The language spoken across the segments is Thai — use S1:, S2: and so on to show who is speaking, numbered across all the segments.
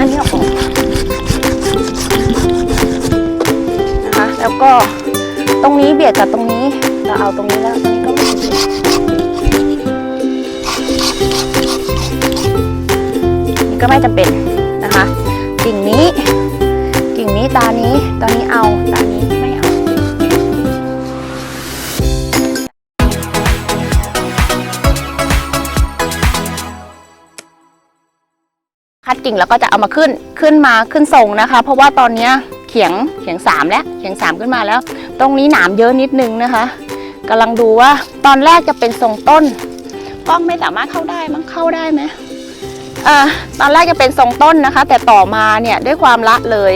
S1: อันนี้ออกนะคะแล้วก็ตรงนี้เบียดกับตรงนี้เราเอาตรงนี้แล้วตรงนี้ก็ไม่ติดนี่ก็ไม่จำเป็นนะคะกิ่งนี้ กิ่งนี้ตานี้ตอนนี้เอาตานี้ กิ่งแล้วก็จะเอามาขึ้นขึ้นมาขึ้นทรงนะคะ เพราะว่าตอนนี้เขียงเขียงสามแล้วเขียงสามขึ้นมาแล้ว ตรงนี้หนามเยอะนิดนึงนะคะกำลังดูว่าตอนแรกจะเป็นทรงต้นกล้องไม่สามารถเข้าได้มั้งเข้าได้ไหมอ่าตอนแรกจะเป็นทรงต้นนะคะ แต่ต่อมาเนี่ยด้วยความละเลย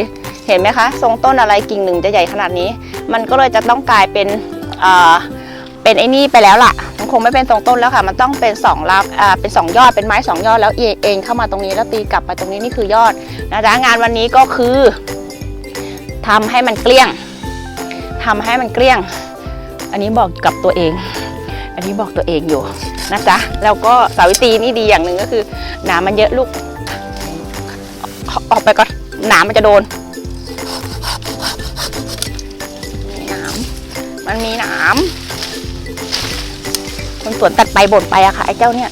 S1: เห็นไหมคะ ทรงต้นอะไรกิ่งหนึ่งจะใหญ่ขนาดนี้ มันก็เลยจะต้องกลายเป็นอ่าเป็นไอ้นี่ไปแล้วล่ะ งไม่เป็นทรงต้นแล้วค่ะ มันต้องเป็นสองรับอ่าเป็นสองยอดเป็นไม้สองยอดแล้วเอเองเข้ามาตรงนี้แล้วตีกลับไปตรงนี้นี่คือยอดนะจ๊ะงานวันนี้ก็คือทำให้มันเกลี้ยงทำให้มันเกลี้ยง อันนี้บอกกับตัวเอง อันนี้บอกตัวเองอยู่นะจ๊ะแล้วก็สาวิตรีนี่ดีอย่างหนึ่งก็คือหนามมันเยอะลูกออกไปก่อนหนามมันจะโดนมีหนามมันมีหนาม คนสวนตัดไปบ่นไปอะค่ะไอ้เจ้าเนี่ย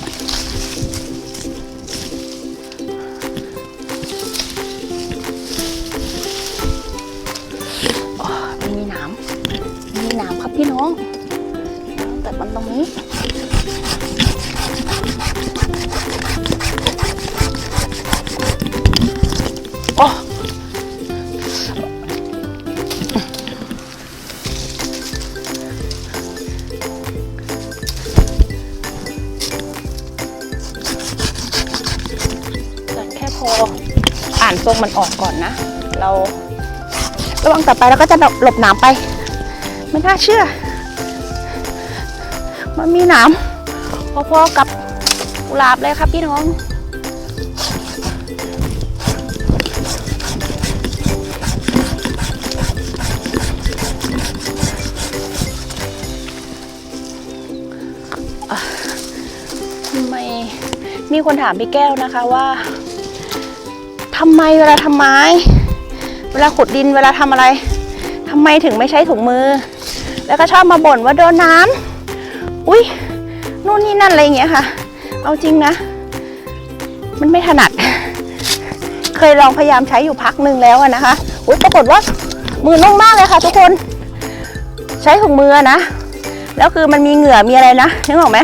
S1: มีน้ำมีน้ำครับพี่น้อง งมันออกก่อนนะ เราระวังต่อไปแล้วก็จะหลบหนามไป ไม่น่าเชื่อ มันมีหนามพอๆกับกุหลาบเลยครับพี่น้องทำไมมีคนถามพี่แก้วนะคะว่า ทำไมเวลาทำไม้ เวลาขุดดินเวลาทำอะไรทำไมถึงไม่ใช้ถุงมือ แล้วก็ชอบมาบ่นว่าโดนน้ำอุ้ยนู่นนี่นั่นอะไรอย่างเงี้ยค่ะ เอาจริงนะ มันไม่ถนัด เคยลองพยายามใช้อยู่พักหนึ่งแล้วนะคะอุ้ยปรากฏว่ามือนุ่มมากเลยค่ะ ทุกคน ใช้ถุงมือนะแล้วคือมันมีเหงื่อมีอะไรนะนึกออกไหม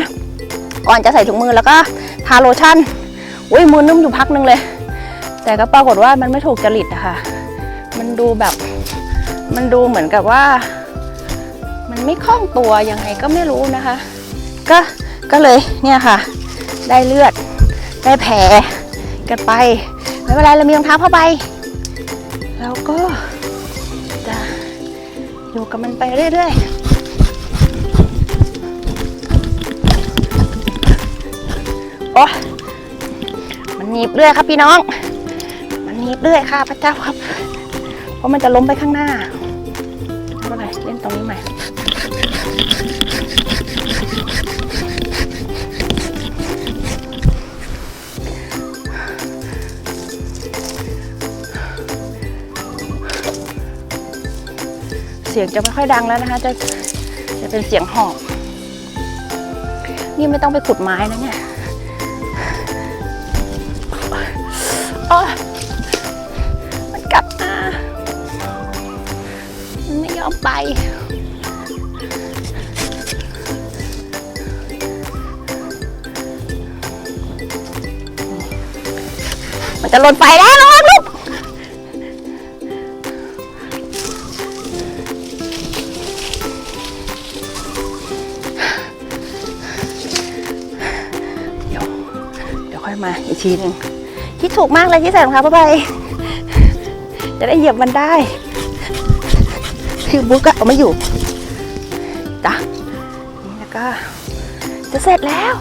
S1: ก่อนจะใส่ถุงมือแล้วก็ทาโลชั่นอุ้ยมือนุ่มอยู่พักหนึ่งเลย แต่ก็ปรากฏว่ามันไม่ถูกจริตอะค่ะ มันดูแบบ มันดูเหมือนกับว่า มันไม่คล่องตัวยังไงก็ไม่รู้นะคะ ก็ ก็เลยเนี่ยค่ะ ได้เลือด ได้แผลกันไป ไม่เป็นไรเรามีรองเท้าผ้าใบแล้วก็จะอยู่กับมันไปเรื่อยๆโอ้มันหนีบเรื่อยครับพี่น้อง นหนีบเรื่อยค่ะพระเจ้าครับ เพราะมันจะล้มไปข้างหน้าไม่เป็นไรเล่นตรงนี้ใหม่เสียงจะไม่ค่อยดังแล้วนะคะ จะจะเป็นเสียงหอบนี่ไม่ต้องไปขุดไม้นะเนี่ยโอ๊ ไป มันจะหล่นไฟแล้วระวังลูกเดี๋ยวเดี๋ยวค่อยมาอีกทีหนึ่งคิดถูกมากเลยที่ใส่รองเท้าผ้าใบจะได้เหยียบมันได้ พี่บุ๊กอะเอามาอยู่จ้ะนี่แล้วก็จะเสร็จแล้ว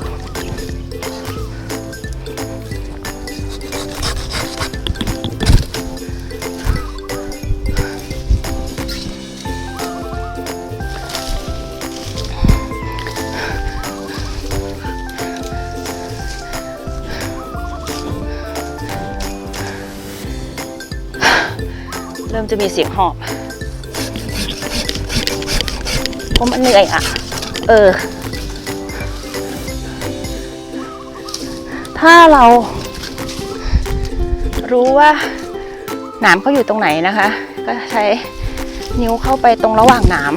S1: เริ่มจะมีเสียงหอบ เพราะมันเหนื่อยอะเออ ถ้าเรา รู้ว่าหนามเขาอยู่ตรงไหนนะคะ ก็ใช้นิ้วเข้าไปตรงระหว่างหนาม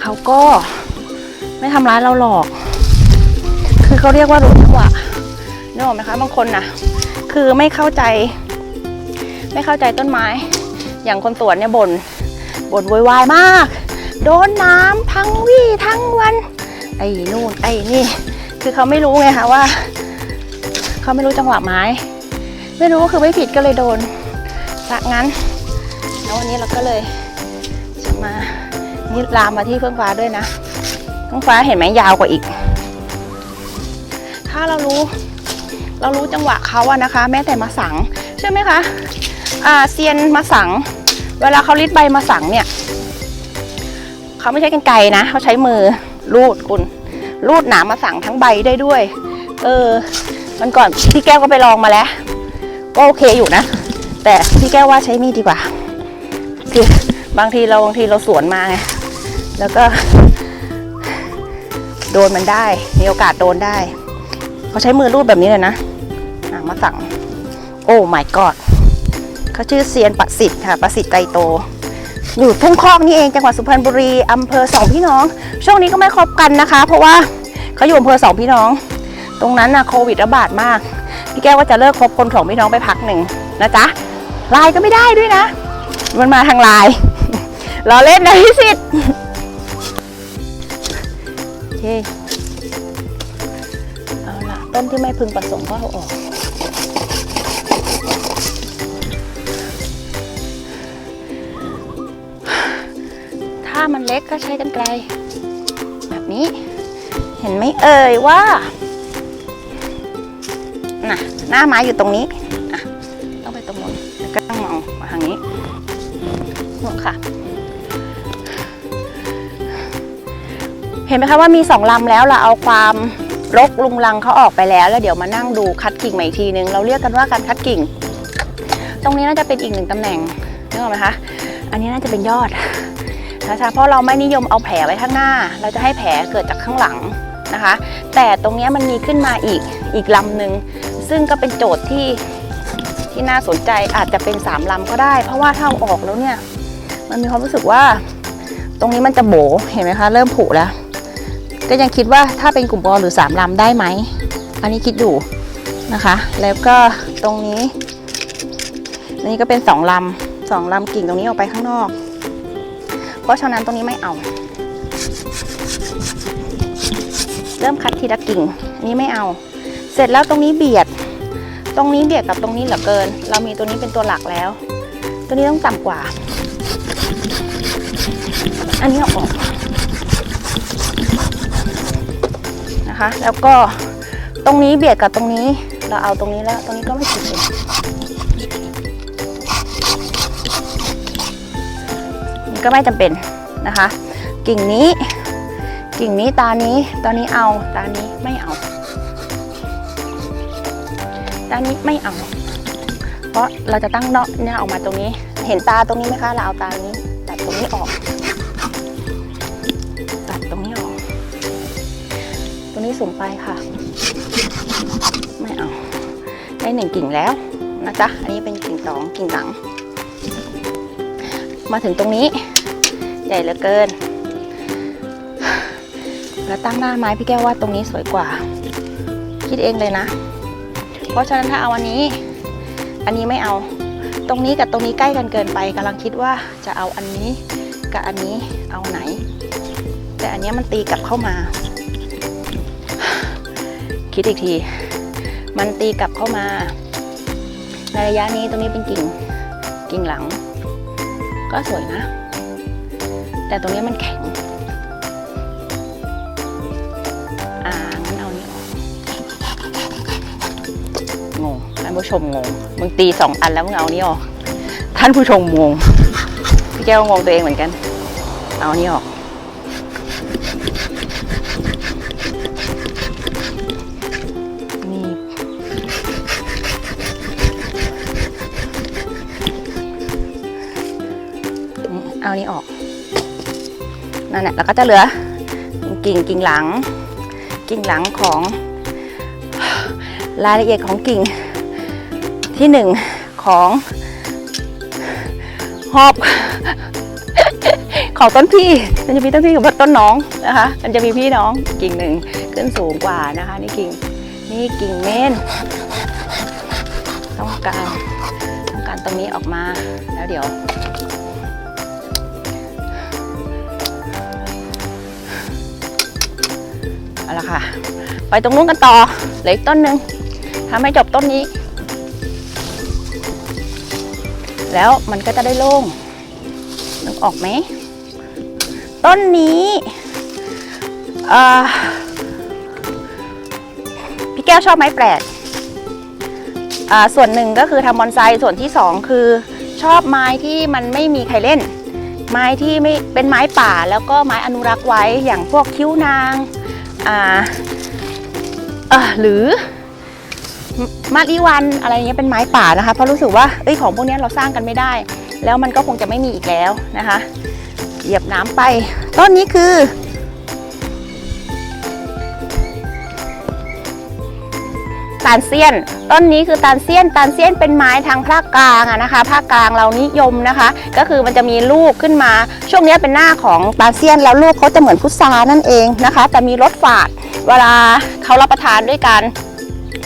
S1: เขาก็ไม่ทำร้ายเราหรอก คือเขาเรียกว่ารู้จังหวะนึกออกไหมคะบางคนนะคือไม่เข้าใจ ไม่เข้าใจต้นไม้ อย่างคนสวนเนี่ยบน่นบ่นโวยวายมาก โดนน้ำทั้งวี่ทั้งวันไอ้นู่นไอ้นี่ คือเขาไม่รู้ไงคะว่า เขาไม่รู้จังหวะไม้ ไม่รู้คือไม่ผิดก็เลยโดนจากงั้นแล้ววันนี้เราก็เลยจะมานี่ลามมาที่เฟื่องฟ้าด้วยนะเฟื่องฟ้าเห็นไหมยาวกว่าอีก ถ้าเรารู้ เรารู้จังหวะเขาอะนะคะ แม้แต่มาสังใช่ไหมคะอ่าเซียนมาสัง เวลาเขาลิดใบมาสังเนี่ย เขาไม่ใช้กันไกรนะ เขาใช้มือรูดคุณ รูดหนามมาสั่งทั้งใบได้ด้วย เออ มันก่อนพี่แก้วก็ไปลองมาแล้ว ก็โอเคอยู่นะ แต่พี่แก้วว่าใช้มีดดีกว่า คือบางทีเราบางทีเราสวนมาไง แล้วก็ โดนมันได้ มีโอกาสโดนได้เขาใช้มือรูดแบบนี้เลยนะอะมมาสั่ง โอ้ my god เขาชื่อเซียนประสิทธิ์ค่ะประสิทธิ์ไกรโต อยู่ทุ่งคอกนี่เองจังหวัดสุพรรณบุรีอำเภอสองพี่น้อง ช่วงนี้ก็ไม่ครบกันนะคะ เพราะว่าเขาอยู่อำเภอสองพี่น้อง ตรงนั้นนะโควิดระบาดมาก พี่แก้วว่าจะเลิกคบคนของพี่น้องไปพักหนึ่งนะจ๊ะไลน์ก็ไม่ได้ด้วยนะ มันมาทางไลน์เราเล่นนะพี่สิทธิ์โอเคเอาละต้นที่ไม่พึงประสงค์ก็เอาออกามันเล็กก็ใช้กันไกล แบบนี้ เห็นไหมเอ่ยว่าน่ะหน้าไม้อยู่ตรงนี้อะต้องไปตรงนู้นแล้วก็ต้องมองมาทางนี้นู่นค่ะ เห็นไหมคะว่ามีสองลำแล้วเราเอาความรกลุงลังเขาออกไปแล้วแล้วเดี๋ยวมานั่งดูคัดกิ่งใหม่อีกทีนึง เราเรียกกันว่าการคัดกิ่ง ตรงนี้น่าจะเป็นอีกหนึ่งตำแหน่งนึกออกไหมคะ อันนี้น่าจะเป็นยอด นะคะเพราะเราไม่นิยมเอาแผลไว้ข้างหน้า เราจะให้แผลเกิดจากข้างหลังนะคะ แต่ตรงนี้มันมีขึ้นมาอีกอีกลำหนึ่งซึ่งก็เป็นโจทย์ที่ที่น่าสนใจอาจจะเป็นสามลำก็ได้ เพราะว่าถ้าเอาออกแล้วเนี่ยมันมีความรู้สึกว่า ตรงนี้มันจะโบเห็นไหมคะ เริ่มผุแล้ว ก็ยังคิดว่าถ้าเป็นกลุ่มบอลหรือสามลำได้ไหมอันนี้คิดอยู่นะคะ แล้วก็ตรงนี้นนี้ก็เป็นสองลำสองลำกิ่งตรงนี้ออกไปข้างนอก เพราะฉะนั้นตรงนี้ไม่เอา เริ่มคัดทีละกิ่งอันนี้ไม่เอา เสร็จแล้วตรงนี้เบียด ตรงนี้เบียดกับตรงนี้เหลือเกิน เรามีตัวนี้เป็นตัวหลักแล้ว ตัวนี้ต้องต่ำกว่า อันนี้เอาออกนะคะ แล้วก็ตรงนี้เบียดกับตรงนี้ เราเอาตรงนี้แล้ว ตรงนี้ก็ไม่ติดเลย ก็ไม่จำเป็นนะคะ กิ่งนี้ กิ่งนี้ตานี้ตอนนี้เอาตานี้ไม่เอาด้านี้ไม่เอา เพราะเราจะตั้งเนาะเนี่ยออกมาตรงนี้ เห็นตาตรงนี้ไหมคะเราเอาตานี้ตัดตรงนี้ออก ตัดตรงนี้ออก ตรงนี้สูงไปค่ะ ไม่เอาได้หนึ่งกิ่งแล้วนะจ๊ะ อันนี้เป็นกิ่งสองกิ่งหลัง มาถึงตรงนี้ ใหญ่เหลือเกิน แล้วตั้งหน้าไม้พี่แก้วว่าตรงนี้สวยกว่า คิดเองเลยนะ เพราะฉะนั้นถ้าเอาอันนี้ อันนี้ไม่เอา ตรงนี้กับตรงนี้ใกล้กันเกินไปกำลังคิดว่าจะเอาอันนี้กับอันนี้เอาไหน แต่อันนี้มันตีกลับเข้ามา คิดอีกที มันตีกลับเข้ามาในระยะนี้ตรงนี้เป็นกิ่งกิ่งหลัง ก็สวยนะ แต่ตรงนี้มันแข็ง อ่างั้นเอานี้ออกงงท่านผู้ชมงงมึงตีสองอันแล้วมึงเอานี่ออก ท่านผู้ชมงงพี่แก้วก็งงตัวเองเหมือนกัน เอานี่ออก แหละแล้วก็จะเหลือกิ่งกิ่งหลัง กิ่งหลังของรายละเอียดของกิ่งที่หนึ่งของหอบของต้นพี่มันจะมีต้นพี่กับต้นน้องนะคะ มันจะมีพี่น้องกิ่งหนึ่งขึ้นสูงกว่านะคะนี่กิ่งนี่กิ่งเมนต้องการต้องการตรงนี้ออกมาแล้วเดี๋ยว ละค่ะ ไปตรงนู้นกันต่อเหลืออีกต้นหนึ่งทำให้จบต้นนี้ แล้วมันก็จะได้โล่งนึกออกไหม ต้นนี้พี่แก้วชอบไม้แปลกส่วนหนึ่งก็คือทำบอนไซส่วนที่สองคือชอบไม้ที่มันไม่มีใครเล่น ไม้ที่ไม่เป็นไม้ป่าแล้วก็ไม้อนุรักษ์ไว้อย่างพวกคิ้วนาง อ่าเออหรือมาริวันอะไรเงี้ยเป็นไม้ป่านะคะเพราะรู้สึกว่าเอ้ยของพวกนี้เราสร้างกันไม่ได้ แล้วมันก็คงจะไม่มีอีกแล้วนะคะ เหยียบน้ำไป ต้นนี้คือ ตาลเซียน ต้นนี้คือตาลเซียน ตาลเซียนเป็นไม้ทางภาคกลางอะนะคะ ภาคกลางเรานิยมนะคะ ก็คือมันจะมีลูกขึ้นมา ช่วงนี้เป็นหน้าของตาลเซียนแล้วลูกเขาจะเหมือนพุทรานั่นเองนะคะ แต่มีรสฝาด เวลาเขารับประทานด้วยการ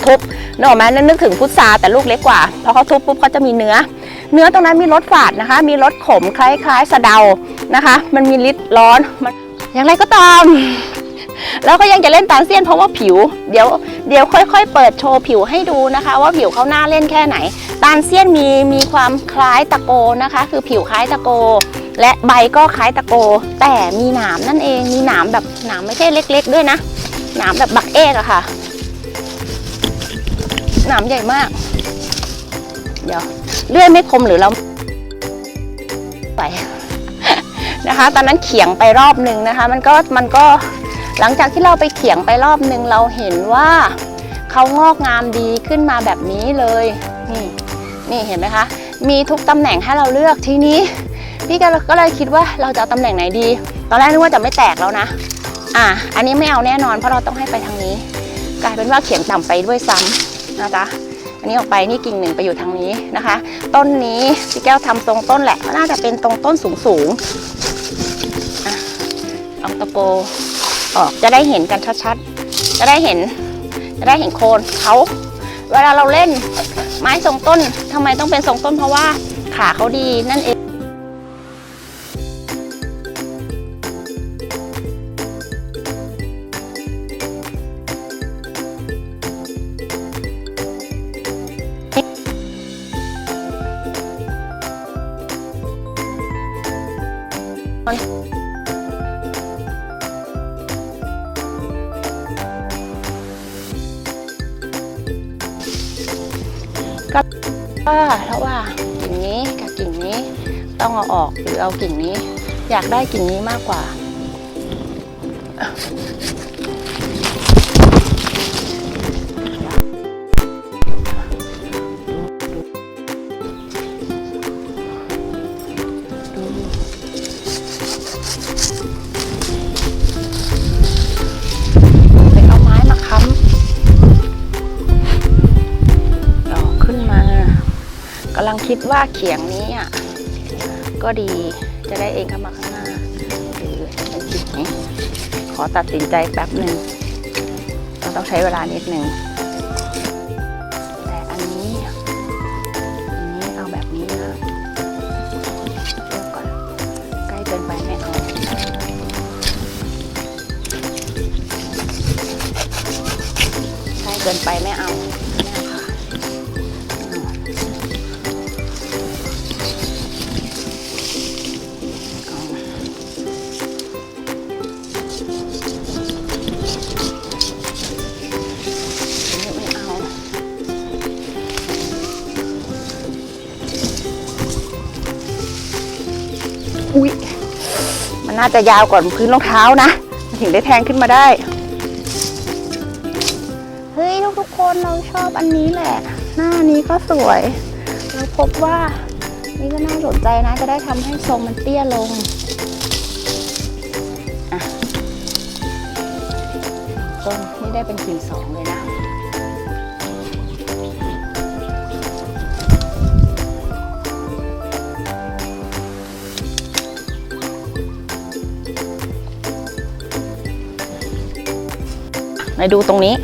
S1: ทุบนึกออกไหมนึกถึงพุทราแต่ลูกเล็กกว่าพอเขาทุบปุ๊บเขาจะมีเนื้อ เนื้อตรงนั้นมีรสฝาดนะคะ มีรสขมคล้ายๆสะเดานะคะ มันมีฤทธิ์ร้อนมันอย่างไรก็ตาม แล้วก็ยังจะเล่นตาลเซียนเพราะว่าผิว เดี๋ยวเดี๋ยวค่อย ๆ เปิดโชว์ผิวให้ดูนะคะ ว่าผิวเขาหน้าเล่นแค่ไหน ตาลเซียนมีมีความคล้ายตะโกนะคะ คือผิวคล้ายตะโก และใบก็คล้ายตะโก แต่มีหนามนั่นเองมีหนามแบบหนามไม่ใช่เล็ก ๆ ด้วยนะหนามแบบบักเอกอะค่ะหนามใหญ่มาก เดี๋ยวเลื่อยไม่คมหรือเราไปนะคะ ตอนนั้นเขียงไปรอบหนึ่งนะคะ มันก็มันก็ หลังจากที่เราไปเขียงไปรอบนึงเราเห็นว่าเขางอกงามดีขึ้นมาแบบนี้เลยนี่นี่เห็นไหมคะ มีทุกตำแหน่งให้เราเลือกทีนี้พี่ก็ก็เลยคิดว่าเราจะเอาตำแหน่งไหนดี ตอนแรกนึกว่าจะไม่แตกแล้วนะ อะอันนี้ไม่เอาแน่นอนเพราะเราต้องให้ไปทางนี้ กลายเป็นว่าเขียงต่ำไปด้วยซ้ำนะจ๊ะอันนี้ออกไปนี่กิ่งหนึ่งไปอยู่ทางนี้นะคะ ต้นนี้พี่แก้วทำทรงต้นแหละน่าจะเป็นตรงต้นสูงสูงอะเอาตะโก ออกจะได้เห็นกันชัดๆ จะได้เห็น จะได้เห็นโคนเขาเวลาเราเล่นไม้ทรงต้นทำไมต้องเป็นทรงต้นเพราะว่าขาเขาดีนั่นเอง เอาออกหรือเอากิ่งนี้ อยากได้กิ่งนี้มากกว่า ไปเอาไม้มาค้ำดอกขึ้นมากำลังคิดว่าเขียงนี้ ก็ดีจะได้เองเข้ามาข้างหน้าหรือเป็นกิ่งขอตัดสินใจแป๊บหนึ่งเราต้องใช้เวลานิดหนึ่งแต่อันนี้ อันนี้เอาแบบนี้นะเลือกก่อนใกล้เกินไปไม่เอาใกล้เกินไปไม่เอา น่าจะยาวกว่าพื้นรองเท้านะมันถึงได้แทงขึ้นมาได้ เฮ้ยทุกๆคนเราชอบอันนี้แหละ หน้านี้ก็สวยเราพบว่านี่ก็น่าสนใจนะ จะได้ทำให้ทรงมันเตี้ยลงต้นนี่ได้เป็นกิ่งสองเลยนะ มาดูตรงนี้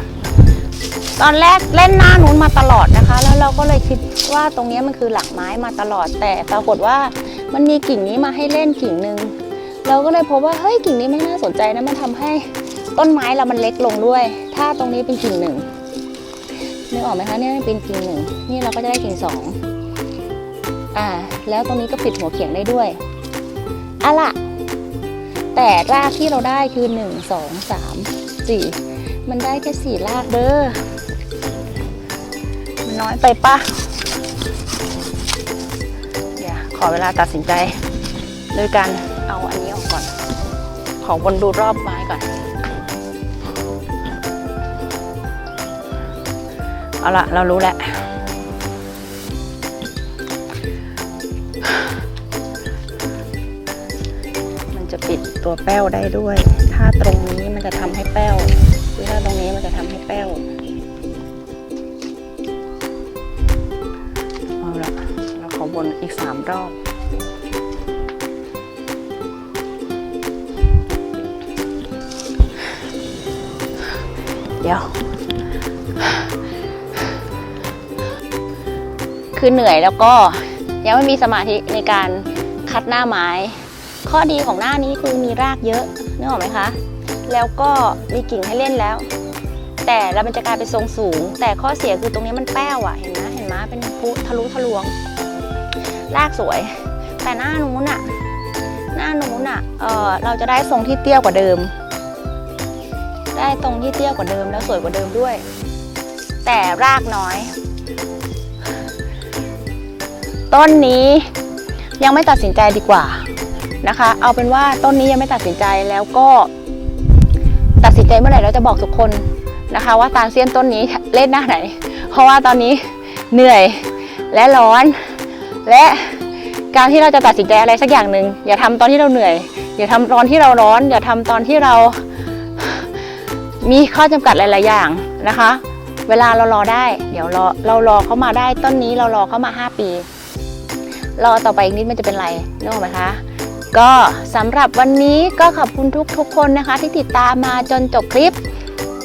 S1: ตอนแรกเล่นหน้านู้นมาตลอดนะคะ แล้วเราก็เลยคิดว่าตรงนี้มันคือหลักไม้มาตลอด แต่ปรากฏว่ามันมีกิ่งนี้มาให้เล่นกิ่งหนึ่งเราก็เลยพบว่าเฮ้ยกิ่งนี้ไม่น่าสนใจนะมันทำให้ต้นไม้เรามันเล็กลงด้วย ถ้าตรงนี้เป็นกิ่งหนึ่งนึกออกไหมคะเนี่ยเป็นกิ่งหนึ่งนี่เราก็จะได้กิ่งสองอ่า แล้วตรงนี้ก็ปิดหัวเขียงได้ด้วยอะล่ะแต่รากที่เราได้คือหนึ่งสองสามสี่ มันได้แค่สี่รากเด้อ มันน้อยไปปะเดี๋ยวขอเวลาตัดสินใจ โดยการเอาอันนี้ออกก่อน ขอวนดูรอบไม้ก่อน เอาละเรารู้แล้วมันจะปิดตัวแป้วได้ด้วย ถ้าตรงนี้มันจะทำให้แป้ว รงนี้มันจะทำให้แป้วเอาละเราขอวนอีกสามรอบเดี๋ยว คือเหนื่อยแล้วก็ยังไม่มีสมาธิในการคัดหน้าไม้ ข้อดีของหน้านี้คือมีรากเยอะนึกออกไหมคะ แล้วก็มีกิ่งให้เล่นแล้ว แต่แล้วมันจะกลายเป็นทรงสูง แต่ข้อเสียคือตรงนี้มันแป้วอะ่ะเห็นไหมเห็นไหมเป็นพุทะลุทะลวงรากสวย แต่หน้านู้นอะหน้านู้นอะเออเราจะได้ทรงที่เตี้ยกว่าเดิม ได้ตรงที่เตี้ยกว่าเดิมแล้วสวยกว่าเดิมด้วย แต่รากน้อย ต้นนี้ยังไม่ตัดสินใจดีกว่านะคะ เอาเป็นว่าต้นนี้ยังไม่ตัดสินใจแล้วก็ ตัดสินใจเมื่อไหร่เราจะบอกทุกคน นะคะ ว่าตาลเซียนต้นนี้เล่นหน้าไหน เพราะว่าตอนนี้เหนื่อยและร้อน และการที่เราจะตัดสินใจอะไรสักอย่างหนึ่งอย่าทำตอนที่เราเหนื่อย อย่าทำตอนที่เราร้อน อย่าทำตอนที่เรามีข้อจำกัดหลาย ๆ อย่างนะคะ เวลาเรารอได้ เดี๋ยวรอเรารอเขามาได้ต้นนี้เรารอเขามา 5 ปี รอต่อไปอีกนิดมันจะเป็นไรนึกออกไหมคะก็สำหรับวันนี้ก็ขอบคุณทุกทุกๆคนนะคะ ที่ติดตามมาจนจบคลิป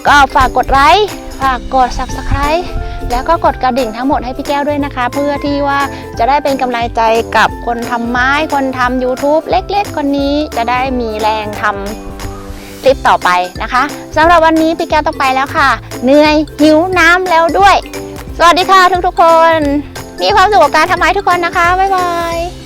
S1: ก็ฝากกดไลค์ฝากกด subscribe แล้วก็กดกระดิ่งทั้งหมดให้พี่แก้วด้วยนะคะ เพื่อที่ว่าจะได้เป็นกำลังใจกับคนทำไม้คนทำ YouTube เล็กๆ คนนี้จะได้มีแรงทำคลิปต่อไปนะคะสำหรับวันนี้พี่แก้วต้องไปแล้วค่ะ เหนื่อยหิวน้ำแล้วด้วย สวัสดีค่ะทุกๆคน มีความสุขกับการทำไม้ทุกคนนะคะ บ๊ายบาย